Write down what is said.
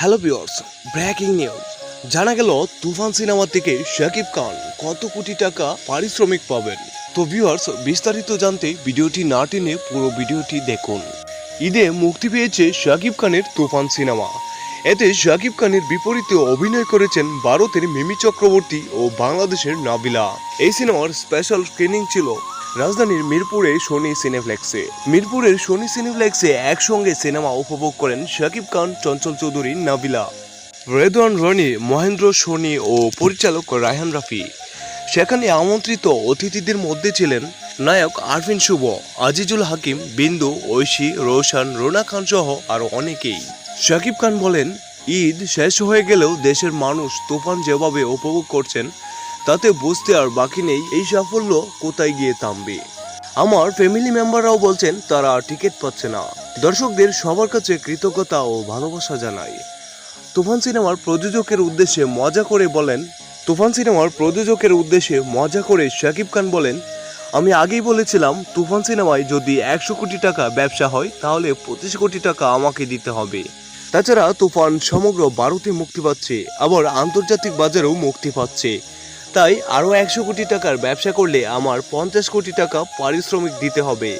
Hello viewers, breaking news. জানা গেল, তুফান cinema থেকে শাকিব খান কত কোটি টাকা পারিশ্রমিক পাবেন। তো ভিউয়ার্স, বিস্তারিত জানতে ভিডিওটি না টেনে পুরো ভিডিওটি দেখুন। ঈদে মুক্তি পেয়েছে শাকিব খানের তুফান সিনেমা। এতে শাকিব খানের বিপরীতে অভিনয় করেছেন ভারতের মিমি চক্রবর্তী ও বাংলাদেশের নাবিলা। এই সিনেমার স্পেশাল স্ক্রিনিং ছিল রাজধানীর মিরপুরে শনি সিনেফ্লেক্সে মিরপুরের শনি সিনেফ্লেক্সে একসঙ্গে সিনেমা উপভোগ করেন শাকিব খান, চঞ্চল চৌধুরী, নাবিলা। রেদওয়ান রনি, মহেন্দ্র সোনি ও পরিচালক রায়হান রাফি। সেখানে আমন্ত্রিত অতিথিদের মধ্যে ছিলেন নায়ক আরফিন শুভ, আজিজুল হাকিম, বিন্দু, ঐশী, রোশন, রোনা খান সহ আরও অনেকেই। শাকিব খান বলেন, ঈদ শেষ হয়ে গেলেও দেশের মানুষ তুফান যেভাবে উপভোগ করছেন তাতে বুঝতে আর বাকি নেই এই সাফল্য কোথায় গিয়ে থামবে। আমার ফ্যামিলি মেম্বাররাও বলছেন তারা টিকিট পাচ্ছে না। দর্শকদের সবার কাছে কৃতজ্ঞতা ও ভালোবাসা জানাই। তুফান সিনেমার প্রযোজকের উদ্দেশ্যে মজা করে বলেন, তুফান সিনেমার প্রযোজকের উদ্দেশ্যে মজা করে শাকিব খান বলেন, আমি আগেই বলেছিলাম, তুফান সিনেমায় যদি একশো কোটি টাকা ব্যবসা হয়, তাহলে পঁচিশ কোটি টাকা আমাকে দিতে হবে। তাছাড়া তুফান সমগ্র ভারতে মুক্তি পাচ্ছে, আবার আন্তর্জাতিক বাজারেও মুক্তি পাচ্ছে। তাই আরও একশো কোটি টাকার ব্যবসা করলে আমার পঞ্চাশ কোটি টাকা পারিশ্রমিক দিতে হবে।